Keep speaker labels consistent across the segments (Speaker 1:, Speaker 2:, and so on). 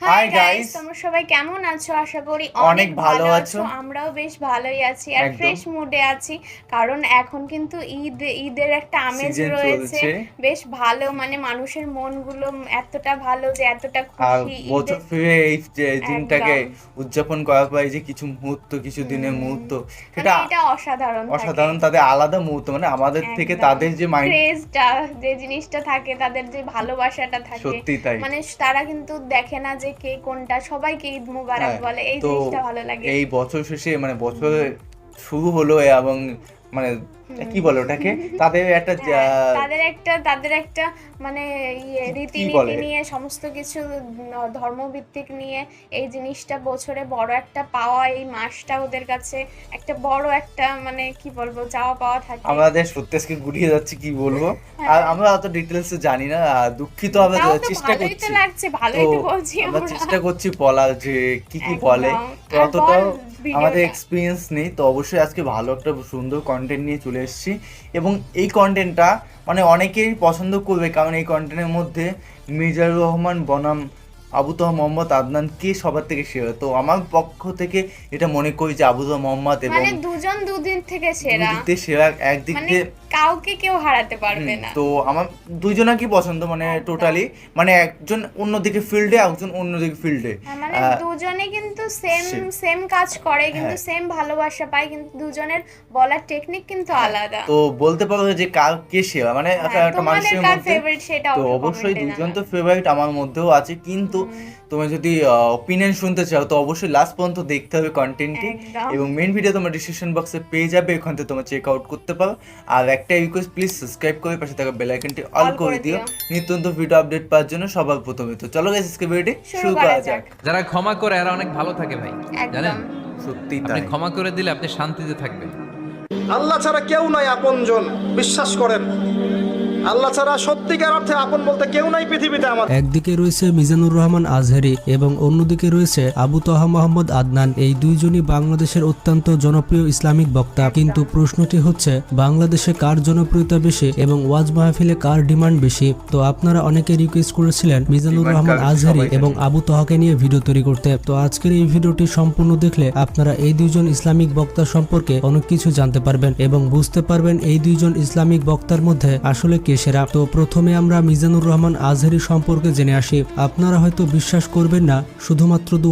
Speaker 1: Hi guys তোমরা সবাই কেমন আছো? আশা করি
Speaker 2: অনেক ভালো আছো।
Speaker 1: আমরাও বেশ ভালোই আছি আর ফ্রেশ মুডে আছি। কারণ এখন কিন্তু ঈদ ঈদের একটা আমেজ রয়েছে। বেশ ভালো মানে মানুষের মনগুলো এতটা ভালো যে এতটা খুশি
Speaker 2: বছর ফিরে এই দিনটাকে উদযাপন করা পরে যে কিছু মুহূর্ত কিছু দিনের মুহূর্ত সেটা
Speaker 1: মানে এটা অসাধারণ
Speaker 2: অসাধারণ তাদের আলাদা মুহূর্ত মানে আমাদের থেকে তাদের যে মাইন্ড
Speaker 1: যে জিনিসটা থাকে তাদের যে ভালোবাসাটা থাকে।
Speaker 2: সত্যি তাই।
Speaker 1: মানে তারা কিন্তু দেখে না যে কে কোনটা সবাইকে ঈদ মুবারক
Speaker 2: হ্যাঁ,
Speaker 1: বলে এই জিনিসটা ভালো লাগে।
Speaker 2: এই বছর শেষে মানে বছর শুরু হলো এবং মানে কি বলে ওটাকে? তাদের একটা
Speaker 1: হ্যাঁ, তাদের একটা তাদের একটা মানে ইয়ে রীতিনীতি নিয়ে সমস্ত কিছু ধর্মভিত্তিক নিয়ে এই জিনিসটা বছরে বড় একটা পাওয়া এই মাসটা ওদের কাছে। একটা বড় একটা মানে কি বলব চাওয়া পাওয়া থাকে।
Speaker 2: আমাদের সত্যেজকে গুলিয়ে যাচ্ছে কি বলব? আর আমরা অত ডিটেলস জানি না দুঃখিত আমরা
Speaker 1: হ্যাঁ।
Speaker 2: চেষ্টা করছি।
Speaker 1: ভালোই তো বলছি
Speaker 2: আমরা চেষ্টা করছি বলার যে কি কি বলে। অতটাও। আমাদের এক্সপিরিয়েন্স নেই তো অবশ্যই আজকে ভালো একটা সুন্দর কন্টেন্ট নিয়ে চলে এসেছি এবং এই কন্টেন্টটা মানে অনেকেই পছন্দ করবে কারণ এই কন্টেন্টের মধ্যে মির্জারুর রহমান বনাম আবু তোহা মোহাম্মদ আদনান কে সবার থেকে সেরা? তো আমার পক্ষ থেকে এটা মনে করি যে আবু তোহা মোহাম্মদ এবং
Speaker 1: মানে দুজন দুদিন থেকে সেরা।
Speaker 2: দুদিক সেরা একদিক
Speaker 1: মানে
Speaker 2: দিয়ে
Speaker 1: কাউকে কেউ হারাতে পারবে না।
Speaker 2: তো আমার দুইজনারই পছন্দ মানে টোটালি মানে একজন অন্যদিকে ফিল্ডে একজন অন্যদিকে ফিল্ডে
Speaker 1: মানে দুজনে কিন্তু সেম সেম কাজ করে কিন্তু
Speaker 2: হ্যাঁ।
Speaker 1: সেম ভালোবাসা পায় কিন্তু দুজনের বলার টেকনিক কিন্তু আলাদা।
Speaker 2: তো বলতে পারো যে কার কে সেরা? মানে
Speaker 1: হ্যাঁ,
Speaker 2: একটা মানুষের মধ্যে
Speaker 1: ফেভারিট সেটা
Speaker 2: তো
Speaker 1: অবশ্যই
Speaker 2: দুজন তো ফেভারিট আমার মধ্যেও আছে কিন্তু তুমি যদি অপিনিয়ন শুনতে চাও তো অবশ্যই লাস্ট পর্যন্ত দেখতে হবে কন্টেন্টটি এবং মেন ভিডিও তোমার ডিসক্রিপশন বক্সে পেয়ে যাবে ওখান থেকে তোমরা চেক আউট করতে পারো। আর একটা রিকোয়েস্ট প্লিজ সাবস্ক্রাইব করে পাশে থাকা বেল আইকনটি অল করে দিও।
Speaker 1: দিও।
Speaker 2: নিত্য ভিডিও আপডেট পাওয়ার জন্য সবার প্রথমে। তো চলো গাইস আজকে ভিডিওটি
Speaker 1: শুরু করা যাক।
Speaker 3: যারা ক্ষমা করে এরা অনেক ভালো থাকে ভাই জানেন?
Speaker 2: সত্যি
Speaker 3: আপনি
Speaker 2: তাই।
Speaker 3: ক্ষমা করে দিলে আপনি শান্তিতে থাকবেন।
Speaker 4: আল্লাহ ছাড়া কেউ নাই আপনজন বিশ্বাস করেন। আল্লাহ ছাড়া সত্যিকার অর্থে আপন বলতে কেউ নাই পৃথিবীতে আমাদের
Speaker 5: একদিকে রয়েছে মিজানুর রহমান আজহারি এবং অন্যদিকে রয়েছে আবু তহা মোহাম্মদ আদনান এই দুইজনই বাংলাদেশের অত্যন্ত জনপ্রিয় ইসলামিক বক্তা। কিন্তু প্রশ্নটি হচ্ছে বাংলাদেশে কার জনপ্রিয়তা বেশি এবং ওয়াজ মাহফিলে কার ডিমান্ড বেশি? তো আপনারা অনেকে রিকোয়েস্ট করেছিলেন মিজানুর রহমান আজহারি এবং আবু তহাকে নিয়ে ভিডিও তৈরি করতে। তো আজকের এই ভিডিওটি সম্পূর্ণ দেখলে আপনারা এই দুইজন ইসলামিক বক্তা সম্পর্কে অনেক কিছু জানতে পারবেন এবং বুঝতে পারবেন এই দুইজন ইসলামিক বক্তার মধ্যে আসলে কে সেরা। তো প্রথমে আমরা মিজানুর রহমান আজহারি সম্পর্কে জেনে আসি। আপনারা হয়তো বিশ্বাস করবেন না শুধুমাত্র দু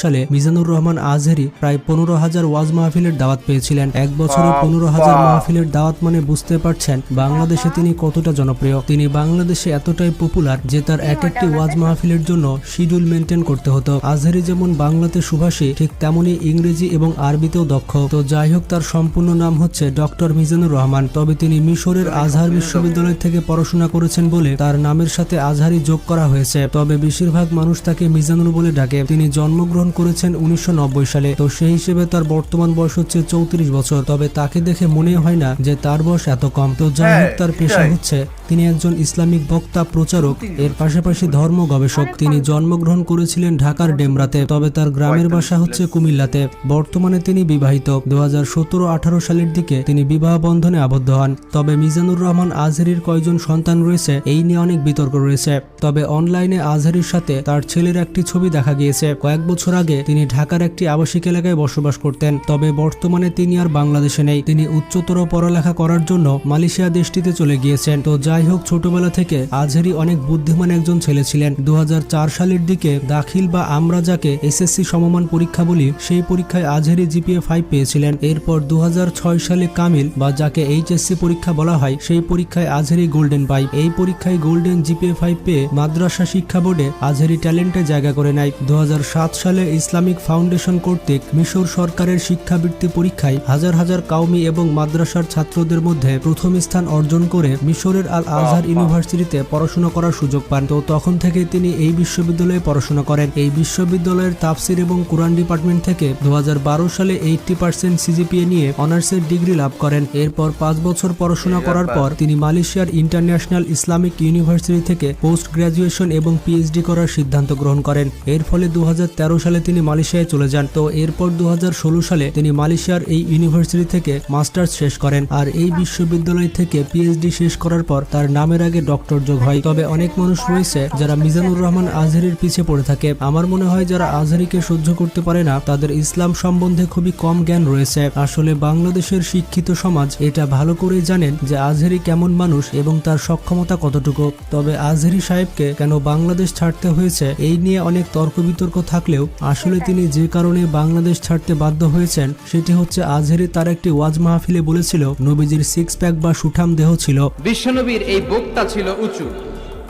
Speaker 5: সালে মিজানুর রহমান আজহারি প্রায় পনেরো হাজার ওয়াজ মাহফিলের দাওয়াত পেয়েছিলেন। এক বছরে পনেরো হাজার মাহফিলের দাওয়াত মানে বুঝতে পারছেন বাংলাদেশে তিনি কতটা জনপ্রিয়। তিনি বাংলাদেশে এতটাই পপুলার যে তার এক একটি ওয়াজ মাহফিলের জন্য শিডিউল মেনটেন করতে হতো। আজহারি যেমন বাংলাতে সুভাষী ঠিক তেমনি ইংরেজি এবং আরবিতেও দক্ষ। তো যাই হোক তার সম্পূর্ণ নাম হচ্ছে ডক্টর মিজানুর রহমান। তবে তিনি মিশরের আজহার বিশ্ববিদ্যালয় থেকে পড়াশোনা করেছেন বলে তার নামের সাথে আজহারি যোগ করা হয়েছে। তবে বেশিরভাগ মানুষ তাকে মিজানুর বলে ডাকে। তিনি জন্মগ্রহণ করেছেন উনিশশো সালে। তো সেই হিসেবে তার বর্তমান বয়স হচ্ছে চৌত্রিশ বছর। তবে তাকে দেখে মনে হয় না যে তার বয়স এত কম। তো যাই হোক তার পেশা হচ্ছে তিনি একজন ইসলামিক বক্তা প্রচারক। এর পাশাপাশি ধর্ম গবেষক। তিনি জন্মগ্রহণ করেছিলেন ঢাকার ডেমরাতে। তবে তার গ্রামের বাসা হচ্ছে কুমিল্লাতে। বর্তমানে তিনি বিবাহিত। দু হাজার সতেরো আঠারো সালের দিকে তিনি বিবাহ বন্ধনে আবদ্ধ হন। তবে মিজানুর রহমান আজহারির কয়জন সন্তান রয়েছে, এই নিয়ে অনেক বিতর্ক রয়েছে। তবে অনলাইনে আজহারির সাথে তার ছেলের একটি ছবি দেখা গিয়েছে। কয়েক বছর আগে তিনি ঢাকার একটি আবাসিক এলাকায় বসবাস করতেন। তবে বর্তমানে তিনি আর বাংলাদেশে নেই। তিনি উচ্চতর পড়ালেখা করার জন্য মালয়েশিয়া দেশটিতে চলে গিয়েছেন। তো যাই হোক, ছোটবেলা থেকে আজহারি অনেক বুদ্ধিমান একজন ছেলে ছিলেন। দু হাজার চার সালের দিকে দাখিল বা আমরা যাকে এসএসসি সমমান পরীক্ষা বলি সেই পরীক্ষায় আজহারি জিপিএ ফাইভ পেয়েছিলেন। এরপর দু হাজার ছয় সালে কামিল বা যাকে এইচএসসি পরীক্ষা বলা হয়, সেই পরীক্ষায় আজহারি গোল্ডেন পাই এই পরীক্ষায় গোল্ডেন জিপিএ ফাইভ পেয়ে মাদ্রাসা শিক্ষা বোর্ডে আজহারি ট্যালেন্টে জায়গা করে নেয় দু হাজার সাত সালে ইসলামিক ফাউন্ডেশন কর্তৃক মিশর সরকারের শিক্ষাবৃত্তি পরীক্ষায় হাজার হাজার কাউমি এবং মাদ্রাসার ছাত্রদের মধ্যে প্রথম স্থান অর্জন করে মিশরের আল আজহার ইউনিভার্সিটিতে পড়াশোনা করার সুযোগ পান। তো তখন থেকে তিনি এই বিশ্ববিদ্যালয়ে পড়াশোনা করেন। এই বিশ্ববিদ্যালয়ের তাফসির এবং কোরআন ডিপার্টমেন্ট থেকে দু হাজার বারো সালে এইটটি পার্সেন্ট সিজিপিএ নিয়ে অনার্সের ডিগ্রি লাভ করেন। এরপর পাঁচ বছর পড়াশোনা করার পর তিনি মালয়েশিয়া মালয়েশিয়ার ইন্টারন্যাশনাল ইসলামিক ইউনিভার্সিটি থেকে পোস্ট গ্র্যাজুয়েশন এবং পিএইচডি করার সিদ্ধান্ত গ্রহণ করেন। এর ফলে দু হাজার তেরো সালে তিনি মালয়েশিয়ায় চলে যান। তো এরপর দু হাজার ষোলো সালে তিনি মালয়েশিয়ার এই ইউনিভার্সিটি থেকে মাস্টার্স শেষ করেন আর এই বিশ্ববিদ্যালয় থেকে পিএইচডি শেষ করার পর তার নামের আগে ডক্টর যোগ হয়। তবে অনেক মানুষ রয়েছে যারা মিজানুর রহমান আজহারির পিছে পড়ে থাকে। আমার মনে হয় যারা আজহারিকে সহ্য করতে পারে না, তাদের ইসলাম সম্বন্ধে খুবই কম জ্ঞান রয়েছে। আসলে বাংলাদেশের শিক্ষিত সমাজ এটা ভালো করেই জানেন যে আজহারি কেমন মানুষ এবং তার সক্ষমতা কতটুকু? তবে আজহারি সাহেবকে কেন বাংলাদেশ ছাড়তে হয়েছে এই নিয়ে অনেক তর্ক বিতর্ক থাকলেও আসলে তিনি যে কারণে বাংলাদেশ ছাড়তে বাধ্য হয়েছেন সেটি হচ্ছে আজহারি তার একটি ওয়াজ মাহফিলে বলেছিল, নবীজির সিক্স প্যাক বা সুঠাম দেহ ছিল।
Speaker 6: বিশ্বনবীর এই বুকটা ছিল উঁচু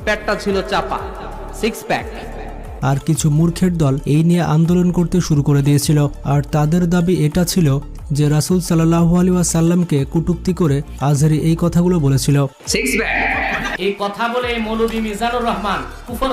Speaker 6: প্যাকটা ছিল চাপা সিক্স প্যাক
Speaker 5: আর কিছু মূর্খের দল এই নিয়ে আন্দোলন করতে শুরু করে দিয়েছিল। আর তাদের দাবি এটা ছিল যে রাসুল সাল্লাহু আলী সাল্লামকে কটুক্তি করে আজহারি এই কথাগুলো বলেছিল।
Speaker 7: এই কথা বলে মৌলভী মিজানুর রহমান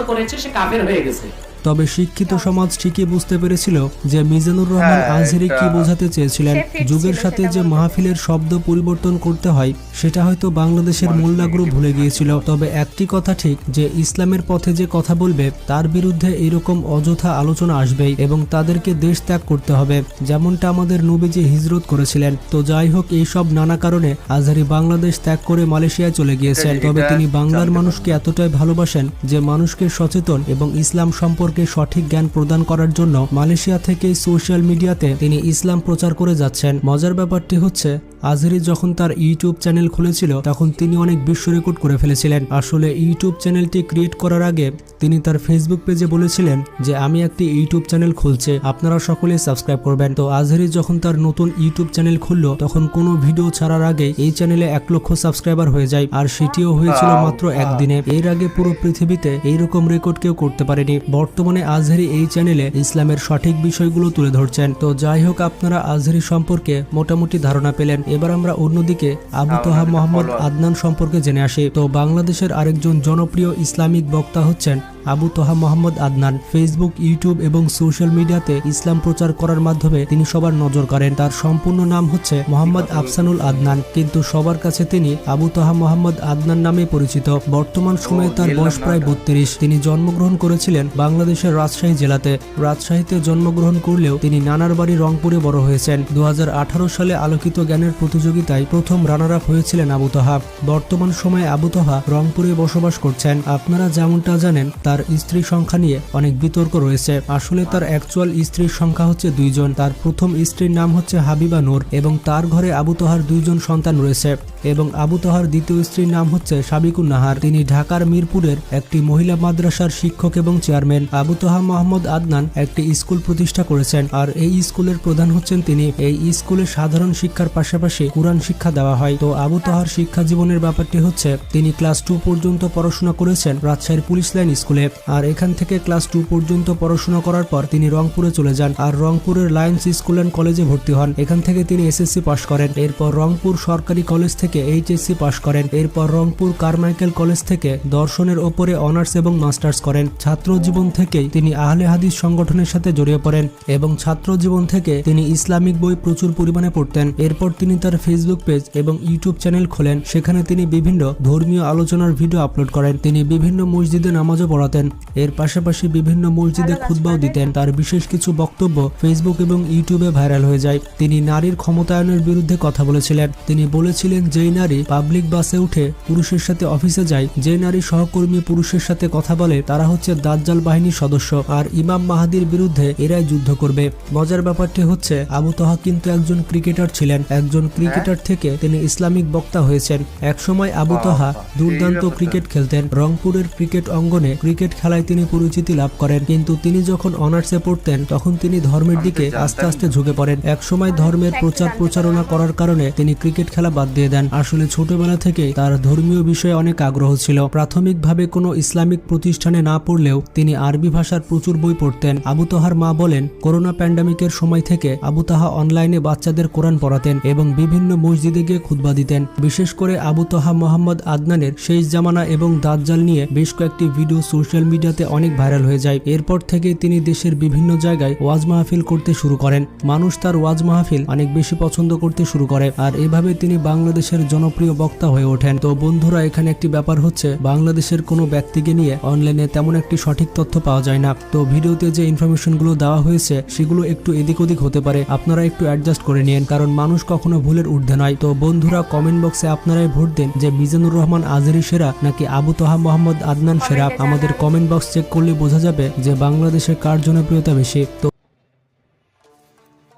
Speaker 7: করেছে, সে কাফের হয়ে গেছে।
Speaker 5: তবে শিক্ষিত সমাজ ঠিকই বুঝতে পেরেছিল যে মিজানুর রহমান
Speaker 2: হ্যাঁ,
Speaker 5: আজহারি কি বোঝাতে চেয়েছিলেন। যুগের সাথে যে মাহফিলের শব্দ পরিবর্তন করতে হয় সেটা হয়তো বাংলাদেশের মোল্লাগুলো ভুলে গিয়েছিল। তবে একটি কথা ঠিক যে ইসলামের পথে যে কথা বলবে তার বিরুদ্ধে এরকম অযথা আলোচনা আসবেই এবং তাদেরকে দেশ ত্যাগ করতে হবে যেমনটা আমাদের নবীজি হিজরত করেছিলেন। তো যাই হোক এই সব নানা কারণে আজহারি বাংলাদেশ ত্যাগ করে মালয়েশিয়ায় চলে গিয়েছেন। তবে তিনি বাংলার মানুষকে এতটাই ভালোবাসেন যে মানুষকে সচেতন এবং ইসলাম সম্পর্কে সঠিক জ্ঞান প্রদান করার জন্য মালয়েশিয়া থেকে সোশ্যাল মিডিয়াতে তিনি ইসলাম প্রচার করে যাচ্ছেন। মজার ব্যাপারটি হচ্ছে আজহারি যখন তার ইউটিউব চ্যানেল খুলেছিল তখন তিনি অনেক বিশ্ব রেকর্ড করে ফেলেছিলেন। আসলে ইউটিউব চ্যানেলটি ক্রিয়েট করার আগে তিনি তার ফেসবুক পেজে বলেছিলেন যে আমি একটি ইউটিউব চ্যানেল খুলছে আপনারা সকলে সাবস্ক্রাইব করবেন। তো আজহারি যখন তার নতুন ইউটিউব চ্যানেল খুললো তখন কোনো ভিডিও ছাড়ার আগে এই চ্যানেলে এক লক্ষ সাবস্ক্রাইবার হয়ে যায় আর সেটিও হয়েছিল মাত্র একদিনে। এর আগে পুরো পৃথিবীতে এইরকম রেকর্ড কেউ করতে পারেনি। বর্তমানে আজহারি এই চ্যানেলে ইসলামের সঠিক বিষয়গুলো তুলে ধরছেন। তো যাই হোক আপনারা আজহারি সম্পর্কে মোটামুটি ধারণা পেলেন। এবার আমরা অন্যদিকে আবু তোহা মোহাম্মদ আদনান সম্পর্কে জেনে আসি। তো বাংলাদেশের আরেকজন জনপ্রিয় ইসলামিক বক্তা হচ্ছেন আবু তোহা মোহাম্মদ আদনান ফেসবুক, ইউটিউব এবং সোশ্যাল মিডিয়াতে ইসলাম প্রচার করার মাধ্যমে তিনি সবার নজর কাড়েন। তার সম্পূর্ণ নাম হচ্ছে মোহাম্মদ আফসানুল আদনান, কিন্তু সবার কাছে তিনি আবু তোহা মোহাম্মদ আদনান নামে পরিচিত। বর্তমান সময়ে তার বয়স প্রায় বত্রিশ। তিনি জন্মগ্রহণ করেছিলেন বাংলাদেশের রাজশাহী জেলাতে। রাজশাহীতে জন্মগ্রহণ করলেও তিনি নানার বাড়ি রংপুরে বড় হয়েছেন। দু হাজার আঠারো সালে আলোকিত জ্ঞানের প্রতিযোগিতায় প্রথম রানার আপ হয়েছিলেন আবু তোহা। বর্তমান সময়ে আবু তোহা রংপুরে বসবাস করছেন। আপনারা যেমনটা জানেন, তার স্ত্রী সংখ্যা নিয়ে অনেক বিতর্ক রয়েছে। আসলে তার অ্যাকচুয়াল স্ত্রীর সংখ্যা হচ্ছে দুইজন। তার প্রথম স্ত্রীর নাম হচ্ছে হাবিবা নূর এবং তার ঘরে আবু তোহার দুইজন সন্তান রয়েছে এবং আবু তোহার দ্বিতীয় স্ত্রীর নাম হচ্ছে সাবিকুন নাহার। তিনি ঢাকার মিরপুরের একটি মহিলা মাদ্রাসার শিক্ষক এবং চেয়ারম্যান। আবু তোহা মোহাম্মদ আদনান একটি স্কুল প্রতিষ্ঠা করেছেন আর এই স্কুলের প্রধান হচ্ছেন তিনি। এই স্কুলে সাধারণ শিক্ষার পাশাপাশি কোরআন শিক্ষা দেওয়া হয়। তো আবু তোহার শিক্ষা জীবনের ব্যাপারটি হচ্ছে, তিনি ক্লাস টু পর্যন্ত পড়াশোনা করেছেন রাজশাহীর পুলিশ লাইন স্কুলে। আর এখান থেকে ক্লাস টু পর্যন্ত পড়াশোনা করার পর তিনি রংপুরে চলে যান আর রংপুরের লায়ন্স স্কুল অ্যান্ড কলেজে ভর্তি হন। এখান থেকে তিনি এসএসসি পাশ করেন। এরপর রংপুর সরকারি কলেজ থেকে এইচএসসি পাশ করেন। এরপর রংপুর কারমাইকেল কলেজ থেকে দর্শনের ওপরে অনার্স এবং মাস্টার্স করেন। ছাত্র জীবন থেকেই তিনি আহলে হাদিস সংগঠনের সাথে জড়িয়ে পড়েন এবং ছাত্র জীবন থেকে তিনি ইসলামিক বই প্রচুর পরিমাণে পড়তেন। এরপর তিনি তার ফেসবুক পেজ এবং ইউটিউব চ্যানেল খোলেন। সেখানে তিনি বিভিন্ন ধর্মীয় আলোচনার ভিডিও আপলোড করেন। তিনি বিভিন্ন মসজিদে নামাজও পড়াতেন। এর পাশাপাশি বিভিন্ন মসজিদে খুতবাও দিতেন। তার বিশেষ কিছু বক্তব্য ফেসবুক এবং ইউটিউবে ভাইরাল হয়ে যায়। তিনি নারীর ক্ষমতায়নের বিরুদ্ধে কথা বলেছিলেন। তিনি বলেছিলেন যেই নারী পাবলিক বাসে উঠে পুরুষের সাথে অফিসে যায় যে নারী সহকর্মী পুরুষের সাথে কথা বলে তারা হচ্ছে দাজ্জাল বাহিনীর সদস্য আর ইমাম মাহাদির বিরুদ্ধে এরাই যুদ্ধ করবে। মজার ব্যাপারটি হচ্ছে আবু তহা কিন্তু একজন ক্রিকেটার ছিলেন। একজন ক্রিকেটার থেকে তিনি ইসলামিক বক্তা হয়েছেন। একসময় আবু তহা দুর্দান্ত ক্রিকেট খেলতেন। রংপুরের ক্রিকেট অঙ্গনে ক্রিকেট খেলায় তিনি পরিচিতি লাভ করেন কিন্তু তিনি যখন অনার্সে পড়তেন তখন তিনি ধর্মের দিকে আস্তে আস্তে ঝুঁকে পড়েন। একসময় ধর্মের প্রচার প্রচারণা করার কারণে তিনি ক্রিকেট খেলা বাদ দিয়ে দেন। আসলে ছোটবেলা থেকে তার ধর্মীয় বিষয়ে অনেক আগ্রহ ছিল। প্রাথমিকভাবে কোনো ইসলামিক প্রতিষ্ঠানে না পড়লেও তিনি আরবি ভাষার প্রচুর বই পড়তেন। আবু তাহার মা বলেন করোনা প্যান্ডামিকের সময় থেকে আবু তাহা অনলাইনে বাচ্চাদের কোরআন পড়াতেন এবং বিভিন্ন মসজিদে গিয়ে খুতবা দিতেন। বিশেষ করে আবু তাহা মোহাম্মদ আদনানের শেষ জামানা এবং দাজ্জাল নিয়ে বেশ কয়েকটি ভিডিও সোশ্যাল মিডিয়াতে অনেক ভাইরাল হয়ে যায়। এরপর থেকে তিনি দেশের বিভিন্ন জায়গায় ওয়াজ মাহফিল করতে শুরু করেন। মানুষ তার ওয়াজ মাহফিল অনেক বেশি পছন্দ করতে শুরু করে আর এভাবে তিনি বাংলাদেশের জনপ্রিয় বক্তা হয়ে ওঠেন। তো বন্ধুরা, এখানে একটি ব্যাপার হচ্ছে, বাংলাদেশের কোনো ব্যক্তিকে নিয়ে অনলাইনে তেমন একটি সঠিক তথ্য পাওয়া যায় না। তো ভিডিওতে যে ইনফরমেশনগুলো দেওয়া হয়েছে, সেগুলো একটু এদিক ওদিক হতে পারে। আপনারা একটু অ্যাডজাস্ট করে নিন, কারণ মানুষ কখনো ভুলের ঊর্ধ্বে নয়। তো বন্ধুরা, কমেন্ট বক্সে আপনারাই ভোট দেন যে মিজানুর রহমান আজহারি সেরা নাকি আবু তোহা মোহাম্মদ আদনান সেরা। আমাদের। কমেন্ট বক্স চেক করলে বোঝা যাবে যে বাংলাদেশে কার জনপ্রিয়তা বেশি। তো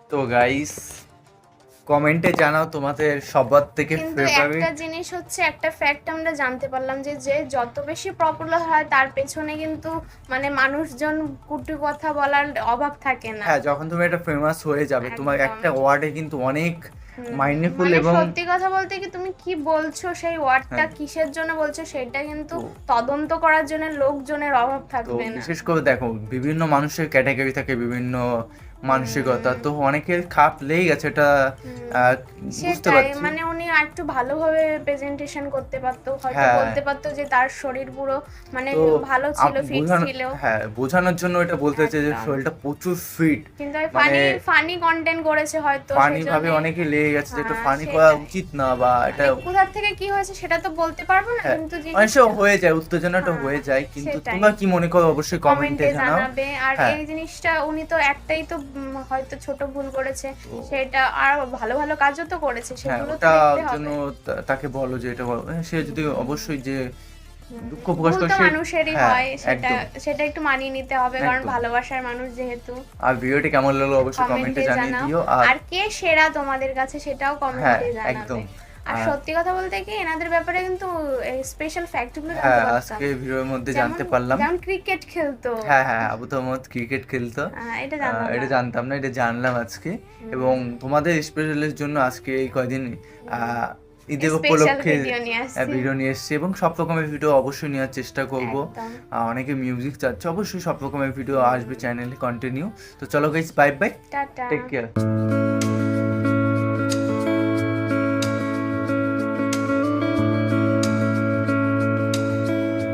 Speaker 2: তো গাইস কমেন্টে জানাও তোমাদের সবার থেকে ফেভারিট
Speaker 1: একটা জিনিস হচ্ছে একটা ফ্যাক্ট আমরা জানতে পারলাম যে যে যত বেশি পপুলার হয় তার পেছনে কিন্তু মানে মানুষজন কুটু কথা বলার অভাব থাকে না।
Speaker 2: হ্যাঁ যখন তুমি একটা ফেমাস হয়ে যাবে তোমার একটা ওয়ার্ডে কিন্তু অনেক মাইন্ডফুল এবং
Speaker 1: সত্যি কথা বলতে কি তুমি কি বলছো সেই ওয়ার্ডটা
Speaker 2: হ্যাঁ।
Speaker 1: কিসের জন্য বলছো সেটা কিন্তু তদন্ত করার জন্য লোকজনের অভাব থাকবে না।
Speaker 2: বিশেষ করে দেখো বিভিন্ন মানুষের ক্যাটাগরি থাকে বিভিন্ন মানসিকতা। তো অনেকের খাপ লেগে গেছে এটা বুঝতে পারছি।
Speaker 1: মানে উনি একটু ভালোভাবে প্রেজেন্টেশন করতে পারতো হয়তো
Speaker 2: হ্যাঁ।
Speaker 1: বলতে পারতো যে তার শরীর পুরো মানে ভালো ছিল ফিট ছিল।
Speaker 2: হ্যাঁ বোঝানোর জন্য এটা বলতে হচ্ছে যে শরীরটা প্রচুর ফিট
Speaker 1: কিন্তু ফানি ফানি কন্টেন্ট করেছে হয়তো
Speaker 2: ফানি ভাবে অনেকে লেগে গেছে যে এটা
Speaker 1: হ্যাঁ,
Speaker 2: ফানি করা উচিত না বা এটা
Speaker 1: মানে কোথার থেকে কি হয়েছে সেটা তো বলতে পারব না
Speaker 2: হ্যাঁ,
Speaker 1: কিন্তু
Speaker 2: অনেক সময় হয়ে যায় উত্তেজনাটা
Speaker 1: হ্যাঁ,
Speaker 2: হয়ে যায় কিন্তু। তোমরা কি মনে করো অবশ্যই কমেন্টে
Speaker 1: জানাবে। আর
Speaker 2: হ্যাঁ।
Speaker 1: এই জিনিসটা উনি তো একটাই তো হয়তো ছোট ভুল করেছে সেটা আর ভালো ভালো কাজও তো করেছে
Speaker 2: হ্যাঁ
Speaker 1: সেগুলো তো দেখতে
Speaker 2: জন্য
Speaker 1: হবে।
Speaker 2: তাকে বলো যে এটা হ্যাঁ, সে যদি অবশ্যই যে দুঃখ
Speaker 1: ভুল
Speaker 2: প্রকাশ করে
Speaker 1: তো
Speaker 2: সে-
Speaker 1: মানুষেরই
Speaker 2: হ্যাঁ,
Speaker 1: হয় সেটা
Speaker 2: একদম।
Speaker 1: সেটা একটু মানিয়ে নিতে হবে কারণ
Speaker 2: একদম।
Speaker 1: ভালোবাসার মানুষ যেহেতু।
Speaker 2: আর ভিডিওটি কেমন লাগল অবশ্যই কমেন্টে
Speaker 1: কমেন্টে
Speaker 2: জানিয়ে
Speaker 1: জানাও।
Speaker 2: দিও আর
Speaker 1: আর কে সেরা তোমাদের কাছে সেটাও
Speaker 2: হ্যাঁ
Speaker 1: কমেন্টে জানাবে।
Speaker 2: একদম।
Speaker 1: আর
Speaker 2: আর-
Speaker 1: সত্যি কথা বলতে কি এনাদের ব্যাপারে কিন্তু স্পেশাল ফ্যাক্টগুলো
Speaker 2: হ্যাঁ আজকে ভিডিওর মধ্যে জানতে পারলাম।
Speaker 1: যেমন ক্রিকেট খেলতো।
Speaker 2: হ্যাঁ হ্যাঁ আবু তোহমদ ক্রিকেট খেলতো।
Speaker 1: হ্যাঁ, এটা জানতাম
Speaker 2: এটা
Speaker 1: না।
Speaker 2: জানতাম না এটা জানলাম আজকে। এবং তোমাদের স্পেশালের জন্য আজকে এই কয়দিন ঈদের উপলক্ষে ভিডিও নিয়ে এসেছি এবং সব রকমের ভিডিও অবশ্যই নেওয়ার চেষ্টা করব। অনেকে মিউজিক চাচ্ছে অবশ্যই সব রকমের ভিডিও আসবে চ্যানেলে কন্টিনিউ তো চলো guys bye bye take care